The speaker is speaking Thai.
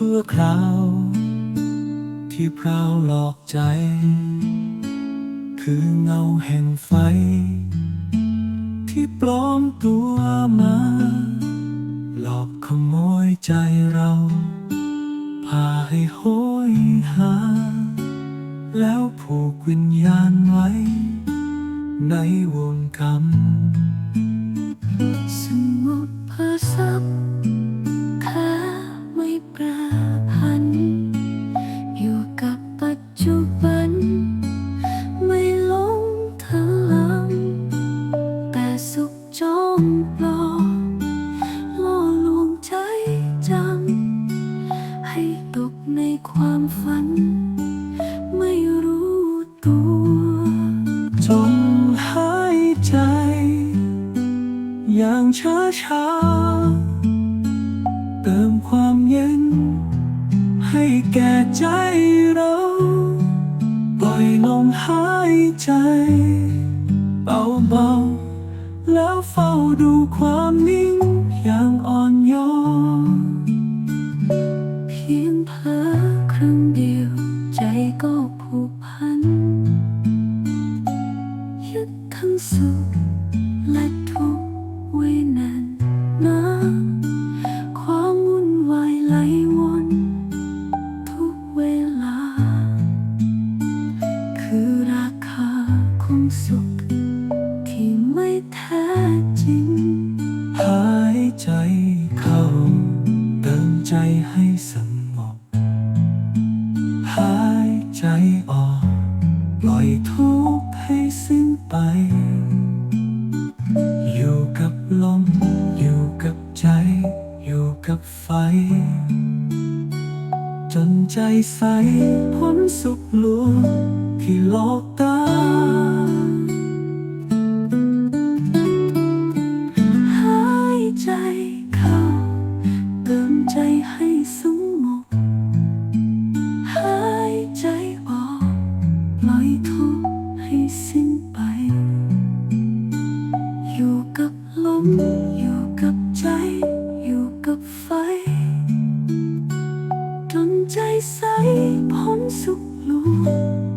ชั่วคราว ที่พราวหลอกใจ คือเงาแห่งไฟ ที่ปลอมตัวมา หลอกขโมยใจเรา พาให้โหยหา แล้วผูกวิญญาณไว้ ในวงกรรมสมุดเพื่อซั มปลอกล่อลวงใจจำให้ตกในความฝัน ไม่รู้ตัวจงหายใจ อย่างช้าช้าเติมความเย็น ให้แก่ใจ แล้วเฝ้าดูความนิ่งอย่างอ่อนโยนเพียงเพ้อครั้งเดียว ใจก็ผูกพัน ยึดทั้งสุข ไม่แท้จริง หายใจเข้า เติมใจให้สงบหายใจออกปล่อยทุกข์ให้สิ้นไป อยู่กับลม อยู่กับใจ อยู่กับไฟ จนใจใสพ้นสุขลวงที่หลอกตา อยู่กับลม อยู่กับใจ อยู่กับไฟจนใจใสพ้นสุขลวงที่หลอก